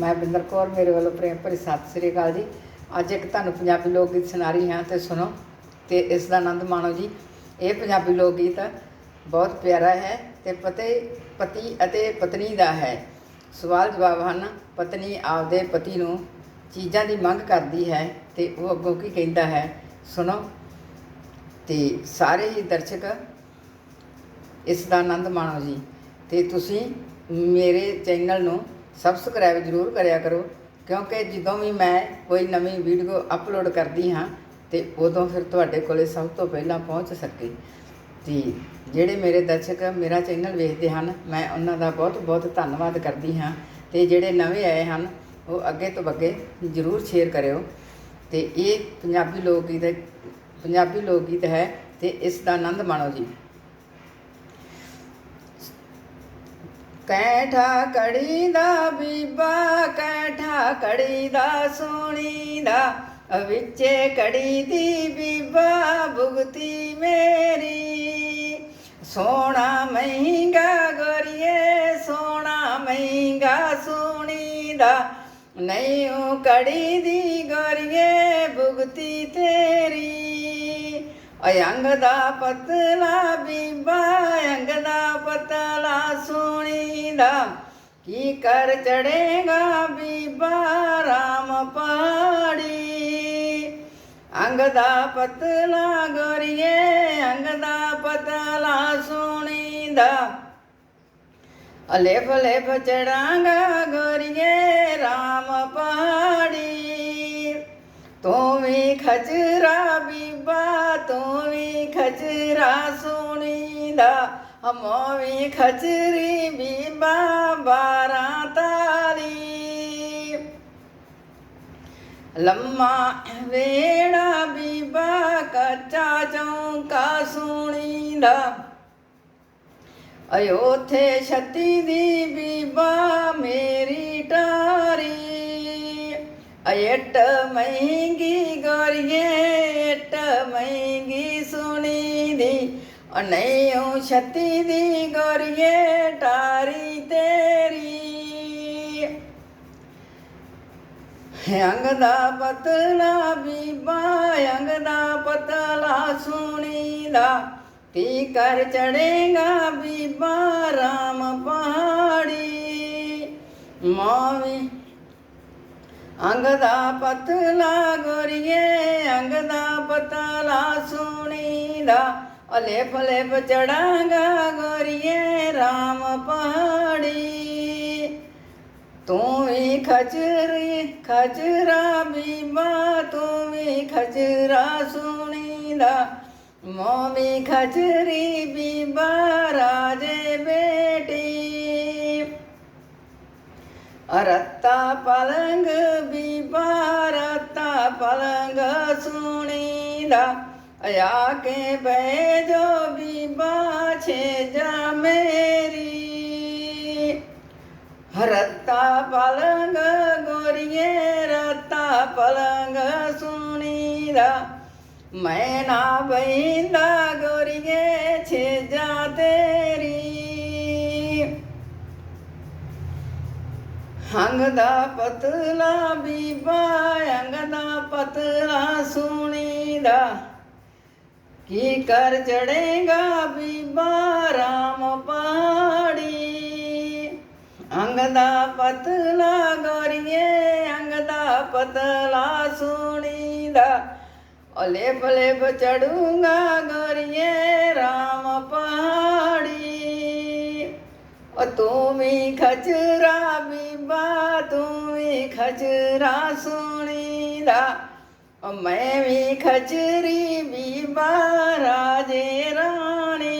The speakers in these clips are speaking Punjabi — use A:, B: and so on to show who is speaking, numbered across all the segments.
A: ਮੈਂ ਬਿੰਦਰ ਕੌਰ, ਮੇਰੇ ਵੱਲੋਂ ਪ੍ਰੇਮ ਭਰੀ ਸਤਿ ਸ੍ਰੀ ਅਕਾਲ ਜੀ। ਅੱਜ ਇੱਕ ਤੁਹਾਨੂੰ ਪੰਜਾਬੀ ਲੋਕ ਗੀਤ ਸੁਣਾ ਰਹੀ ਹਾਂ ਤੇ ਸੁਣੋ ਤੇ ਇਸ ਦਾ ਆਨੰਦ ਮਾਣੋ ਜੀ। ਇਹ ਪੰਜਾਬੀ ਲੋਕ ਗੀਤ ਬਹੁਤ ਪਿਆਰਾ ਹੈ ਤੇ ਪਤੇ, ਪਤੀ ਅਤੇ ਪਤਨੀ ਦਾ ਹੈ। ਸਵਾਲ ਜਵਾਬ ਹਨ, ਪਤਨੀ ਆਪਦੇ ਪਤੀ ਨੂੰ ਚੀਜ਼ਾਂ ਦੀ ਮੰਗ ਕਰਦੀ ਹੈ ਤੇ ਉਹ ਅੱਗੋਂ ਕੀ ਕਹਿੰਦਾ ਹੈ? ਸੁਣੋ। ਤੇ ਸਾਰੇ ਹੀ ਦਰਸ਼ਕ ਇਸ ਦਾ ਆਨੰਦ ਮਾਣੋ ਜੀ। ਤੇ ਤੁਸੀਂ ਮੇਰੇ ਚੈਨਲ ਨੂੰ ਸਬਸਕ੍ਰਾਈਬ ਜ਼ਰੂਰ ਕਰਿਆ ਕਰੋ, ਕਿਉਂਕਿ ਜਦੋਂ ਵੀ ਮੈਂ ਕੋਈ ਨਵੀਂ ਵੀਡੀਓ ਅਪਲੋਡ ਕਰਦੀ ਹਾਂ, ਤੇ ਉਦੋਂ ਫਿਰ ਤੁਹਾਡੇ ਕੋਲੇ ਸਭ ਤੋਂ ਪਹਿਲਾਂ ਪਹੁੰਚ ਸਕੇ। ਤੇ ਜਿਹੜੇ ਮੇਰੇ ਦਰਸ਼ਕ ਮੇਰਾ ਚੈਨਲ ਵੇਖਦੇ ਹਨ, ਮੈਂ ਉਹਨਾਂ ਦਾ ਬਹੁਤ ਬਹੁਤ ਧੰਨਵਾਦ ਕਰਦੀ ਹਾਂ, ਤੇ ਜਿਹੜੇ ਨਵੇਂ ਆਏ ਹਨ, ਉਹ ਅੱਗੇ ਤੋਂ ਅੱਗੇ ਜ਼ਰੂਰ ਸ਼ੇਅਰ ਕਰਿਓ। ਤੇ ਇਹ ਪੰਜਾਬੀ ਲੋਕ ਗੀਤ ਪੰਜਾਬੀ ਲੋਕ ਗੀਤ ਹੈ, ਤੇ ਇਸ ਦਾ ਆਨੰਦ ਮਾਣੋ ਜੀ। ਕੈਠਾ ਕੜੀ ਦਾ ਬੀਬਾ, ਕੈਠਾ ਕੜੀ ਦਾ ਸੋਣੀ ਦਾ। ਵਿੱਚੇ ਕੜੀ ਦੀ ਬੀਬਾ, ਭੁਗਤੀ ਮੇਰੀ। ਸੋਨਾ ਮਹਿੰਗਾ ਗੋਰੀਏ ਸੋਨਾ ਮਹਿੰਗਾ ਸੋਣੀ ਦਾ। ਨਹੀਂ ਉਹ ਕੜੀ ਦੀ ਗੋਰੀਏ, ਭੁਗਤੀ ਤੇਰੀ। ਅਯੰਗ ਦਾ ਪਤਲਾ ਬੀਬਾ, ਅੰਗ ਦਾ ਪਤਲਾ ਸੁਣੀਦਾ ਕੀ ਕਰ ਚੜੇਗਾ ਬੀਬਾ ਰਾਮ ਪਾੜੀ? ਅੰਗ ਦਾ ਪਤਲਾ ਗੋਰੀਏ, ਅੰਗ ਦਾ ਪਤਲਾ ਸੁਣੀਦਾ ਅਲੇਫ ਅਲੇਫ ਚੜਾਂਗਾ ਗੋਰੀਏ ਰਾਮ ਪਹਾੜੀ ਤੂੰ ਵੀ ਖਚਰਾ ਬੀਬਾ, ਤੂੰ ਵੀ ਖਚਰਾ ਸੋਣੀਦਾ ਹਮੋ ਵੀ ਖਚਰੀ ਬੀਬਾ ਬਾਰਾਂ ਤਾਲੀ ਲੰਮਾ ਵੇੜਾ ਬੀਬਾ ਕੱਚਾ ਚੌਂਕਾ ਸੋਣੀਦਾ। ਅਯੋਥੇ ਛੱਤੀ ਦੀ ਬੀਬਾ ਮੇਰੀ ਟਾਰੀ ਅਯਟ ਮਹਿੰਗੀ ਗੋਰੀਏ ਟ ਮਹਿੰਗੀ ਸੁਣੀ ਦੀ ਅਨਈਓ ਛੱਤੀ ਦੀ ਗੋਰੀਏ ਟਾਰੀ ਤੇਰੀ ਦਾ ਪਤਲਾ ਬੀਬਾ ਅੰਗ ਦਾ ਪਤਲਾ ਸੁਣੀਦਾ ਤੀ ਕਰ ਚੜੇਗਾ ਬੀਬਾ ਰਾਮ ਪਹਾੜੀ ਮਾਵੀ ਅੰਗ ਦਾ ਪਤਲਾ ਗੋਰੀਏ ਅੰਗ ਦਾ ਪਤਲਾ ਸੋਣੀ ਦਾ ਅਲੇਫ ਅਲੇਫ ਚੜਾਂਗਾ ਗੋਰੀਏ, ਰਾਮ ਪਹਾੜੀ ਤੂੰ ਵੀ ਖਜਰੀ ਖਜਰਾ ਬੀਬਾ, ਤੂੰ ਵੀ ਖਜਰਾ ਸੋਣੀ ਦਾ ਮੋਮੀ ਖਜਰੀ ਬੀਬਾ, ਰਾਜੇ ਬੇਟੀ ਅਰਤਾ ਪਲੰਗ ਬੀਬਾ ਰਤਾ ਪਲੰਗ ਸੁਣੀ ਦਾ ਆ ਕੇ ਬਹਿ ਜੋ ਬੀਬਾ, ਛੇ ਜਾ ਮੇਰੀ। ਰਤਾ ਪਲੰਗ ਗੋਰੀਏ, ਰਤਾ ਪਲੰਗ ਸੁਣੀ ਦਾ ਮੈਂ ਨਾ ਬੈਂਦਾ ਗੋਰੀਏ, ਛੇ ਜਾ ਤੇਰੀ। ਹੰਗ ਦਾ ਪਤਲਾ ਬੀਬਾ, ਅੰਗ ਦਾ ਪਤਲਾ ਸੁਣੀ ਦਾ ਕੀ ਕਰ ਚੜੇਗਾ ਬੀਬਾ ਰਾਮ ਪਹਾੜੀ ਅੰਗ ਦਾ ਪਤਲਾ ਗੋਰੀਏ, ਅੰਗ ਦਾ ਪਤਲਾ ਸੁਣੀ ਦਾ ਅਲੇ ਬਲੇ ਚੜੂੰਗਾ ਉਹ ਤੂੰ ਵੀ ਖਚਰਾ ਬੀਬਾ, ਤੂੰ ਵੀ ਖਚਰਾ ਸੁਣੀਦਾ। ਉਹ ਮੈਂ ਵੀ ਖਚਰੀ ਬੀਬਾ, ਰਾਜੇ ਰਾਣੀ।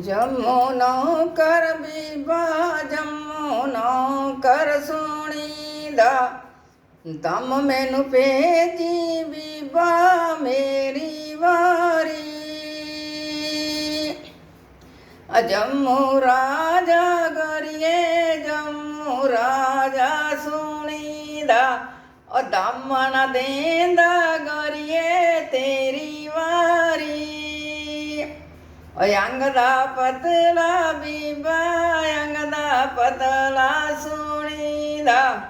A: ਜਮੋ ਨੋ ਕਰ ਬੀਬਾ, ਜਮੋ ਨੋ ਕਰ ਸੁਣੀਦਾ। ਦਮ ਮੈਨੂੰ ਭੇਜੀ ਬੀਬਾ ਮੇਰੀ ਵਾਰੀ। ਅਜਮੂ ਰਾਜਾ ਗਰੀਏ, ਜਮੂ ਰਾਜਾ ਸੁਣੀਦਾ। ਉਹ ਦਮ ਨਾ ਦੇਂਦਾ ਗਰੀਏ ਤੇਰੀ ਵਾਰੀ। ਓਏ ਅੰਗ ਦਾ ਪਤਲਾ ਬੀਬਾ, ਅੰਗ ਦਾ ਪਤਲਾ ਸੁਣੀਦਾ।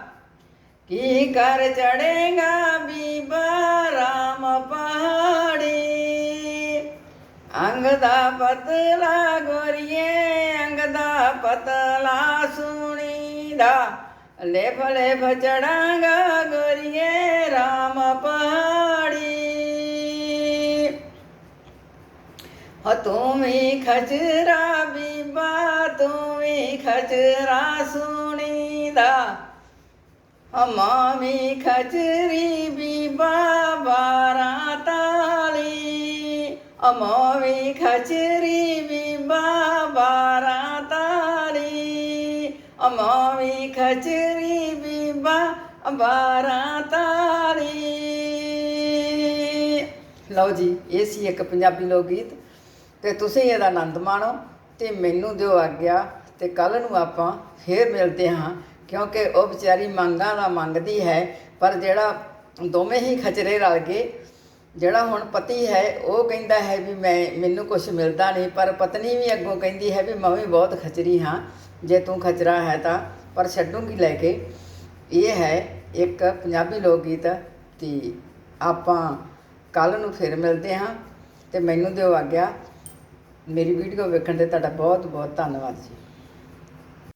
A: ਕੀ ਕਰ ਚੜੇਗਾ ਬੀਬਾ ਰਾਮ ਪਹਾੜੀ? ਅੰਗ ਦਾ ਪਤਲਾ ਗੋਰੀਏ, ਅੰਗ ਦਾ ਪਤਲਾ ਸੁਣੀਦਾ। ਲੇਫ ਲੇਫ ਚੜਾਂਗਾ ਗੋਰੀਏ ਰਾਮ ਪਹਾੜੀ। ਤੂੰ ਵੀ ਖਜਰਾ ਬੀਬਾ, ਤੂੰ ਵੀ ਖਜਰਾ ਸੁਣੀਦਾ। ਹਮਾਂ ਵੀ ਖਜਰੀ ਬੀਬਾ ਬਾਰਾਂ ਤਾਲੀ ਅਮਾ ਵੀ ਖਜਰੀ ਬੀਬਾ ਬਾਰਾਂ ਤਾਲੀ ਅਮਾ ਵੀ ਖਜਰੀ ਬੀਬਾ ਬਾਰਾਂ ਲਓ ਜੀ ਇਹ ਸੀ ਇੱਕ ਪੰਜਾਬੀ ਲੋਕ ਗੀਤ ਤੇ ਤੁਸੀਂ ਇਹਦਾ ਆਨੰਦ ਮਾਣੋ ਤੇ ਮੈਨੂੰ ਦਿਓ ਆਗਿਆ ਤੇ ਕੱਲ ਨੂੰ ਆਪਾਂ ਫੇਰ ਮਿਲਦੇ ਹਾਂ ਕਿਉਂਕਿ ਉਹ ਵਿਚਾਰੀ ਮੰਗਾਂ ਦਾ ਮੰਗਦੀ ਹੈ, ਪਰ ਜਿਹੜਾ ਦੋਵੇਂ ਹੀ ਖਚਰੇ ਰਲ ਗਏ, ਜਿਹੜਾ ਹੁਣ ਪਤੀ ਹੈ, ਉਹ ਕਹਿੰਦਾ ਹੈ ਵੀ ਮੈਂ, ਮੈਨੂੰ ਕੁਝ ਮਿਲਦਾ ਨਹੀਂ, ਪਰ ਪਤਨੀ ਵੀ ਅੱਗੋਂ ਕਹਿੰਦੀ ਹੈ ਵੀ ਮੈਂ ਵੀ ਬਹੁਤ ਖਚਰੀ ਹਾਂ, ਜੇ ਤੂੰ ਖਚਰਾ ਹੈ ਤਾਂ, ਪਰ ਛੱਡੂਗੀ ਲੈ ਕੇ। ਇਹ ਹੈ ਇੱਕ ਪੰਜਾਬੀ ਲੋਕ ਗੀਤ ਤੇ ਆਪਾਂ ਕੱਲ ਨੂੰ ਫਿਰ ਮਿਲਦੇ ਹਾਂ, ਤੇ ਮੈਨੂੰ ਦਿਓ ਆਗਿਆ। ਮੇਰੀ ਵੀਡੀਓ ਵੇਖਣ ਦੇ ਤੁਹਾਡਾ ਬਹੁਤ ਬਹੁਤ ਧੰਨਵਾਦ ਜੀ।